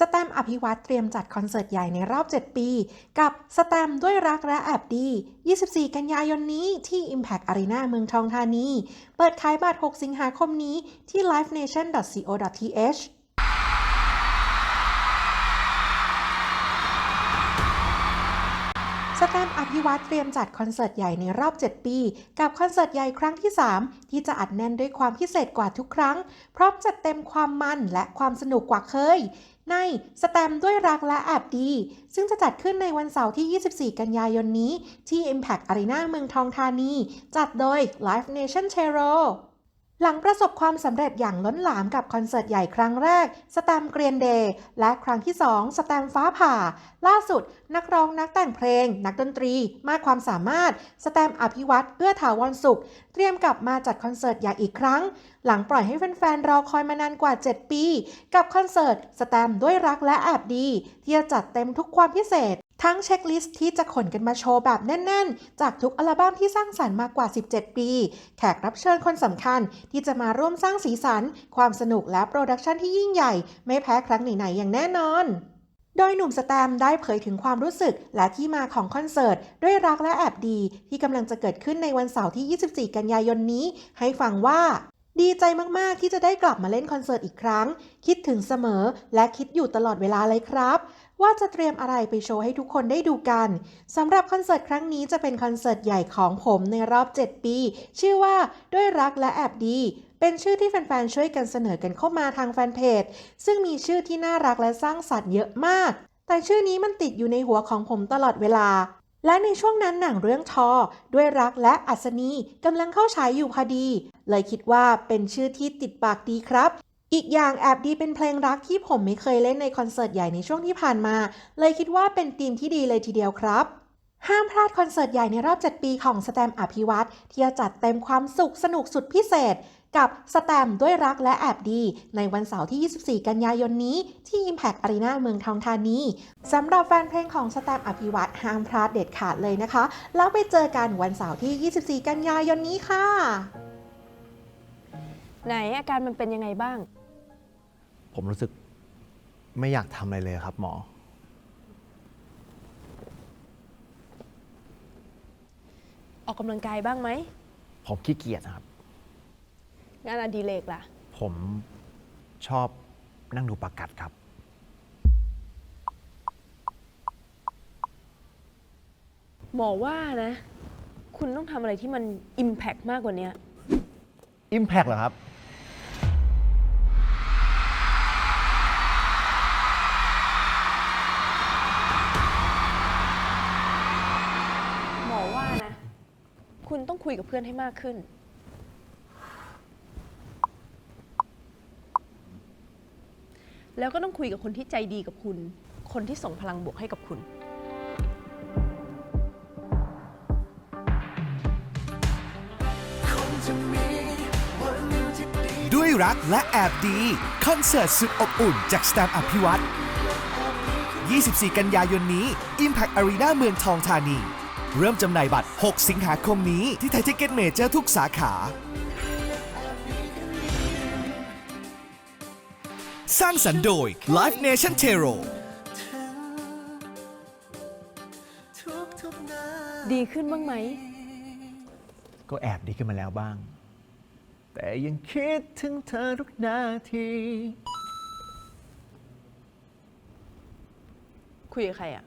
สแตมอภิวัตรเตรียมจัดคอนเสิร์ตใหญ่ในรอบ 7 ปี กับสแตมด้วยรักและแอบดี 24 กันยายนนี้ที่ Impact Arena เมืองทองธานี เปิดขายบัตร 6 สิงหาคมนี้ที่ livenation.co.th แตมอภิวัตรเตรียมจัดคอนเสิร์ตใหญ่ในรอบ 7 ปี กับคอนเสิร์ตใหญ่ครั้งที่ 3 ที่จะอัดแน่นด้วยความพิเศษกว่าทุกครั้ง พร้อมจัดเต็มความมันและความสนุกกว่าเคย ในสแตมด้วยรักและแอบดี ซึ่งจะจัดขึ้นในวันเสาร์ที่ 24 กันยายนนี้ ที่ Impact Arena เมืองทองธานี จัดโดย Live Nation c h e r o หลังประสบความสำเร็จอย่างล้นหลามกับคอนเสิร์ตใหญ่ครั้งแรกสแตมเกรียนเดย์และครั้งที่2สแตมฟ้าผ่า ล่าสุด นักร้องนักแต่งเพลง นักดนตรี มากความสามารถสแตมอภิวัตรเอื้อถาวรสุข เตรียมกลับมาจัดคอนเสิร์ตใหญ่อีกครั้ง หลังปล่อยให้แฟนๆรอคอยมานานกว่า 7 ปี กับคอนเสิร์ตสแตมด้วยรักและแอบดี ที่จะจัดเต็มทุกความพิเศษ ทั้งเช็คลิสต์ที่จะขนกันมาโชว์แบบแน่น ๆ จากทุกอัลบั้มที่สร้างสรรค์มากกว่า 17 ปี แขกรับเชิญคนสำคัญที่จะมาร่วมสร้างสีสัน ความสนุกและโปรดักชันที่ยิ่งใหญ่ ไม่แพ้ครั้งไหนๆอย่างแน่นอนโดยหนุ่มสแตมได้เผยถึงความรู้สึกและที่มาของคอนเสิร์ต ด้วยรักและแอบดีที่กำลังจะเกิดขึ้นในวันเสาร์ที่ 24 กันยายนนี้ ให้ฟังว่า ดีใจมาก ๆ ที่จะได้กลับมาเล่นคอนเสิร์ตอีกครั้ง คิดถึงเสมอและคิดอยู่ตลอดเวลาเลยครับ ว่าจะเตรียมอะไรไปโชว์ให้ทุกคนได้ดูกันสำหรับคอนเสิร์ตครั้งนี้จะเป็นคอนเสิร์ตใหญ่ของผมในรอบ 7 ปี ชื่อว่าด้วยรักและแอบดี เป็นชื่อที่แฟนๆช่วยกันเสนอกันเข้ามาทางแฟนเพจ ซึ่งมีชื่อที่น่ารักและสร้างสรรค์เยอะมาก แต่ชื่อนี้มันติดอยู่ในหัวของผมตลอดเวลาและในช่วงนั้นหนังเรื่องทอ ด้วยรักและอัศนีกำลังเข้าฉายอยู่พอดี เลยคิดว่าเป็นชื่อที่ติดปากดีครับ อีกอย่างแอบดีเป็นเพลงรักที่ผมไม่เคยเล่นในคอนเสิร์ตใหญ่ในช่วงที่ผ่านมา เลยคิดว่าเป็นธีมที่ดีเลยทีเดียวครับ ห้ามพลาดคอนเสิร์ตใหญ่ในรอบ 7 ปีของสแตมอภิวัตรที่จะจัดเต็มความสุขสนุกสุดพิเศษ กับสแตมด้วยรักและแอบดี ในวันเสาร์ที่ 24 กันยายนนี้ที่ Impact Arena เมืองทองธานีสำหรับแฟนเพลงของสแตมอภิวัตรห้ามพลาดเด็ดขาดเลยนะคะ แล้วไปเจอกันวันเสาร์ที่ 24 กันยายนนี้ค่ะไหนอาการมันเป็นยังไงบ้าง ผมรู้สึกไม่อยากทำอะไรเลยครับหมอ ออกกำลังกายบ้างไหม ผมขี้เกียจนะครับ งานอดิเรกล่ะ ผมชอบนั่งดูปลากัดครับ หมอว่านะ คุณต้องทำอะไรที่มัน Impact มากกว่าเนี้ย Impact เหรอครับ คุณต้องคุยกับเพื่อนให้มากขึ้น แล้วก็ต้องคุยกับคนที่ใจดีกับคุณ คนที่ส่งพลังบวกให้กับคุณ ด้วยรักและแอบดี คอนเสิร์ตสุดอบอุ่นจากสแตมอภิวัตร24 กันยายนนี้ Impact Arena เมืองทองธานี เริ่มจำหน่ายบัตร 6 สิงหาคมนี้ที่ไทยทิเก็ตเมเจอร์ทุกสาขา สร้างสรรค์โดย Live Nation t e r o ดีขึ้นบ้างไหม ก็แอบดีขึ้นมาแล้วบ้าง แต่ยังคิดถึงเธอทุกนาที คุยกับใครอะ